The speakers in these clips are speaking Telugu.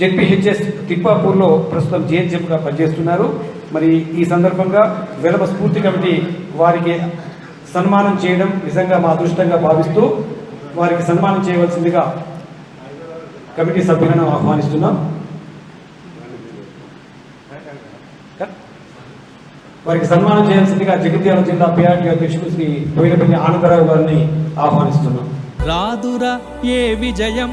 జెడ్పీహెచ్ఎస్ తిప్పాపూర్లో ప్రస్తుతం జిహెచ్ఎంగా పనిచేస్తున్నారు. మరి ఈ సందర్భంగా వెలమ స్ఫూర్తి కమిటీ వారికి సన్మానం చేయడం నిజంగా మా అదృష్టంగా భావిస్తూ వారికి సన్మానం చేయవలసిందిగా కమిటీ సభ్యులను ఆహ్వానిస్తున్నాం. వారికి సన్మానం చేయాల్సిందిగా జగిత్యాల జిల్లా పిఆర్టీ అధ్యక్షుడు శ్రీ పోయినపల్లి ఆనందరావు గారిని ఆహ్వానిస్తున్నాం. రాదురా ఏ విజయం?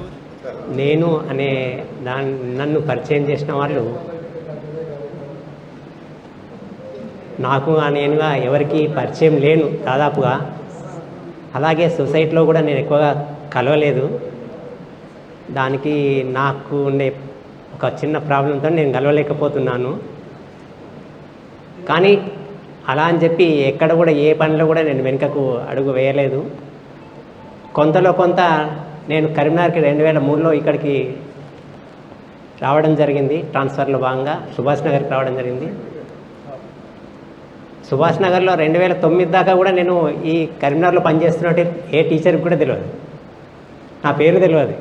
నేను అనే దాన్ని నన్ను పరిచయం చేసిన వాళ్ళు నాకు నేనుగా ఎవరికి పరిచయం లేను దాదాపుగా. అలాగే సొసైటీలో కూడా నేను ఎక్కువగా కలవలేదు. దానికి నాకు ఉండే ఒక చిన్న ప్రాబ్లంతో నేను కలవలేకపోతున్నాను. కానీ అలా అని చెప్పి ఎక్కడ కూడా ఏ పనిలో కూడా నేను వెనుకకు అడుగు వేయలేదు. కొంతలో కొంత నేను కరీంనగర్కి రెండు వేల మూడులో ఇక్కడికి రావడం జరిగింది. ట్రాన్స్ఫర్లో భాగంగా సుభాష్ నగర్కి రావడం జరిగింది. సుభాష్ నగర్లో రెండు వేల తొమ్మిది దాకా కూడా నేను ఈ కరీంనగర్లో పనిచేస్తున్నట్టు ఏ టీచర్కి కూడా తెలియదు. నా పేరు తెలియదు.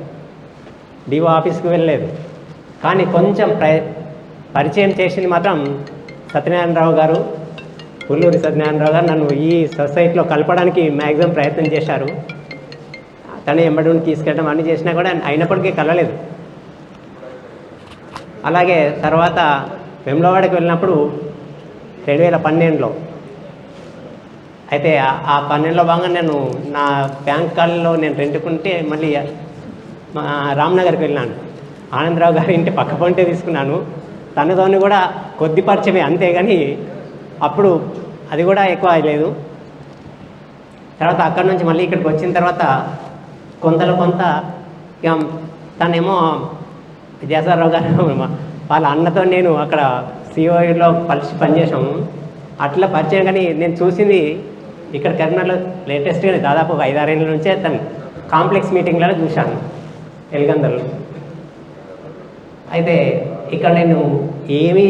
డిఓ ఆఫీస్కి వెళ్ళలేదు. కానీ కొంచెం ప్రయ పరిచయం చేసింది మాత్రం సత్యనారాయణరావు గారు. పుల్లూరి సత్యనారాయణరావు గారు నన్ను ఈ సొసైటీలో కలపడానికి మ్యాక్సిమం ప్రయత్నం చేశారు. తను ఎంబడి తీసుకెళ్ళడం అన్నీ చేసినా కూడా అయినప్పటికీ కలలేదు అలాగే తర్వాత వెమ్లవాడకి వెళ్ళినప్పుడు రెండు వేల పన్నెండులో అయితే ఆ- పన్నెండులో భాగంగా నేను నా బ్యాంక్ కాలంలో నేను రెండుకుంటే మళ్ళీ మా రామ్నగర్కి వెళ్ళినాను. ఆనందరావు గారి ఇంటి పక్క పంటే తీసుకున్నాను. తనతోని కూడా కొద్ది పరిచయమే అంతేగాని అప్పుడు అది కూడా ఎక్కువ లేదు తర్వాత అక్కడి నుంచి మళ్ళీ ఇక్కడికి వచ్చిన తర్వాత కొంతలో కొంత ఇక తనేమో విద్యాసారావు గారు వాళ్ళ అన్నతో నేను అక్కడ సిఓలో కలిసి పనిచేసాము అట్లా పరిచయం కానీ నేను చూసింది ఇక్కడ కరీంనగర్లో లేటెస్ట్గా దాదాపు ఒక ఐదారేళ్ళ నుంచే తను కాంప్లెక్స్ మీటింగ్లలో చూశాను ఎల్గందర్లో అయితే ఇక్కడ నేను ఏమీ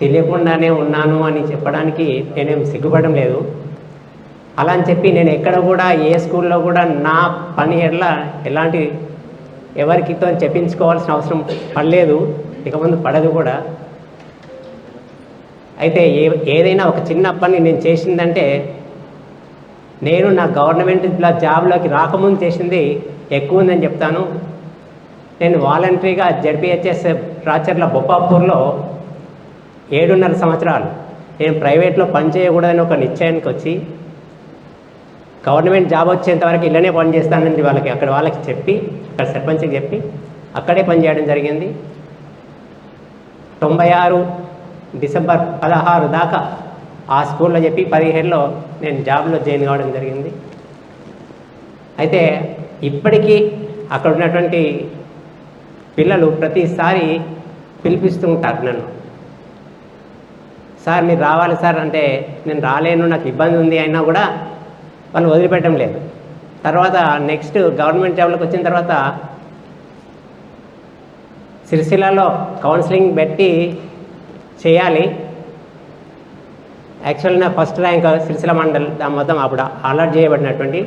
తెలియకుండానే ఉన్నాను అని చెప్పడానికి నేనేం సిగ్గుపడడం లేదు. అలా అని చెప్పి నేను ఎక్కడ కూడా ఏ స్కూల్లో కూడా నా పని ఎట్లా ఎలాంటి ఎవరికితో చెప్పించుకోవాల్సిన అవసరం పడలేదు. ఇక ముందు పడదు కూడా. అయితే ఏ ఏదైనా ఒక చిన్న పని నేను చేసిందంటే నేను నా గవర్నమెంట్ ఇలా జాబ్లోకి రాకముందు చేసింది ఎక్కువ ఉందని చెప్తాను. నేను వాలంటరీగా జడ్పిహెచ్ఎస్ రాచర్ల బొప్పాపూర్లో ఏడున్నర సంవత్సరాలు. నేను ప్రైవేట్లో పనిచేయకూడదని ఒక నిశ్చయానికి వచ్చి గవర్నమెంట్ జాబ్ వచ్చేంత వరకు ఇళ్ళనే పని చేస్తానని వాళ్ళకి. అక్కడ వాళ్ళకి చెప్పి అక్కడ సర్పంచ్కి చెప్పి అక్కడే పని చేయడం జరిగింది. తొంభై ఆరు డిసెంబర్ పదహారు దాకా ఆ స్కూల్లో చెప్పి పదిహేడులో నేను జాబ్లో జాయిన్ కావడం జరిగింది. అయితే ఇప్పటికీ అక్కడ ఉన్నటువంటి పిల్లలు ప్రతిసారి పిలిపిస్తూ ఉంటారు నన్ను. సార్ మీరు రావాలి సార్ అంటే నేను రాలేను నాకు ఇబ్బంది ఉంది అయినా కూడా వాళ్ళు వదిలిపెట్టడం లేదు. తర్వాత నెక్స్ట్ గవర్నమెంట్ జాబ్లోకి వచ్చిన తర్వాత సిరిసిల్లలో కౌన్సిలింగ్ పెట్టి చేయాలి. యాక్చువల్ నా ఫస్ట్ ర్యాంక్ సిరిసిల్ల మండల్ దాని మొత్తం అప్పుడు అలర్ట్ చేయబడినటువంటి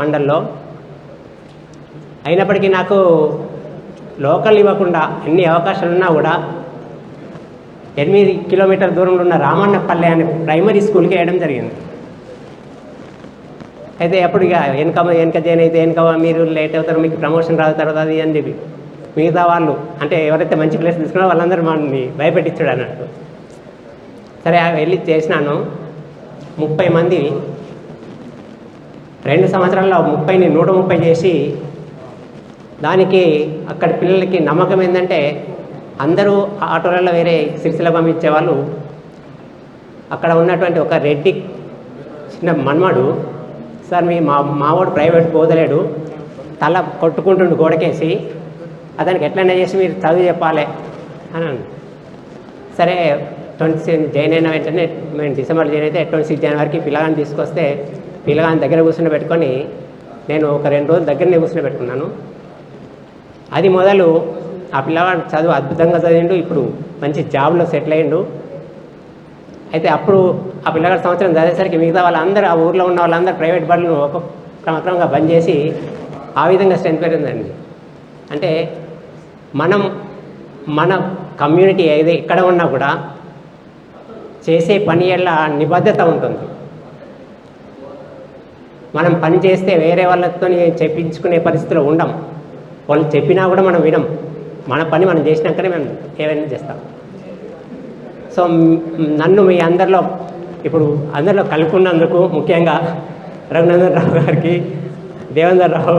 మండల్లో. అయినప్పటికీ నాకు లోకల్ ఇవ్వకుండా ఎన్ని అవకాశాలు ఉన్నా కూడా ఎనిమిది కిలోమీటర్ దూరంలో ఉన్న రామన్నపల్లె అనే ప్రైమరీ స్కూల్కి వేయడం జరిగింది. అయితే అప్పుడు ఇక వెనక వెనక జాయిన్ అయితే వెనక మీరు లేట్ అవుతారు మీకు ప్రమోషన్ రాదు తర్వాత అది అని చెప్పి మిగతా వాళ్ళు అంటే ఎవరైతే మంచి ప్లేస్ తీసుకున్నారో వాళ్ళందరూ మనల్ని భయపెట్టించాడు అన్నట్టు. సరే వెళ్ళి చేసినాను. ముప్పై మంది రెండు సంవత్సరాల్లో ముప్పైని నూట ముప్పై చేసి దానికి అక్కడ పిల్లలకి నమ్మకం ఏంటంటే అందరూ ఆటోలలో వేరే సిరిసిల్ల పంపించేవాళ్ళు అక్కడ ఉన్నటువంటి ఒక రెడ్డి చిన్న మన్మడు సార్ మీ మా మావాడు ప్రైవేట్ పోదలేడు తల కొట్టుకుంటుండు గోడకేసి అతనికి ఎట్లైనా చేసి మీరు చదువు చెప్పాలి అని సరే ట్వంటీ సిక్స్ జాయిన్ అయిన వెంటనే మేము డిసెంబర్ జాయిన్ అయితే ట్వంటీ సిక్స్ జనవరికి పిల్లగాని తీసుకొస్తే పిల్లగాని దగ్గర కూర్చుని పెట్టుకొని నేను ఒక రెండు రోజులు దగ్గరనే కూర్చుని పెట్టుకున్నాను. అది మొదలు ఆ పిల్లవాడు చదువు అద్భుతంగా చదివిండు ఇప్పుడు మంచి జాబ్లో సెటిల్ అయ్యిండు. అయితే అప్పుడు ఆ పిల్లగాడు సంవత్సరం చదివేసరికి మిగతా వాళ్ళందరూ ఆ ఊర్లో ఉన్న వాళ్ళందరూ ప్రైవేట్ బడులను ఒక క్రమక్రమంగా బంద్ చేసి ఆ విధంగా స్ట్రెంత్ పెరిగిందండి అంటే మనం మన కమ్యూనిటీ ఏది ఎక్కడ ఉన్నా కూడా చేసే పని ఎలా నిబద్ధత ఉంటుంది. మనం పని చేస్తే వేరే వాళ్ళతో చెప్పించుకునే పరిస్థితిలో ఉండం. వాళ్ళు చెప్పినా కూడా మనం వినం. మన పని మనం చేసినాకనే మేము ఏవైనా చేస్తాం. సో నన్ను మీ అందరిలో ఇప్పుడు అందరిలో కలుపుకున్నందుకు ముఖ్యంగా రఘునందన్ రావు గారికి దేవేందర్ రావు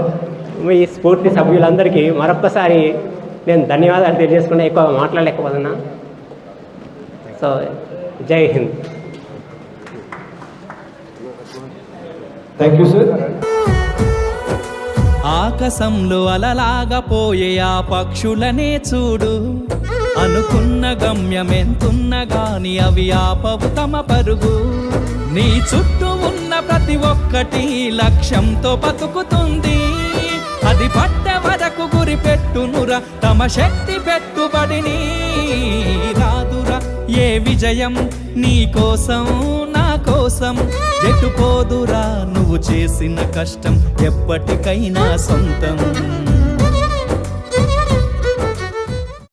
మీ స్ఫూర్తి సభ్యులందరికీ మరొక్కసారి నేను ధన్యవాదాలు తెలియజేసుకునే ఎక్కువ మాట్లాడలేకపోతున్నా. సో జై హింద్. థ్యాంక్ యూ సార్ ఆకాశంలో అలలాగా పోయే ఆ పక్షులనే చూడు. అనుకున్న గమ్యమెంతున్న గాని అవి ఆపవు తమ పరుగు. నీ చుట్టూ ఉన్న ప్రతి ఒక్కటి లక్ష్యంతో బతుకుతుంది. అది పట్ట వరకు గురి పెట్టునురా తమ శక్తి పెట్టుబడిని. రాదురా ఏ విజయం నీ కోసం నా కోసం? ఎటుపోదురా నువ్వు చేసిన కష్టం ఎప్పటికైనా సొంతం.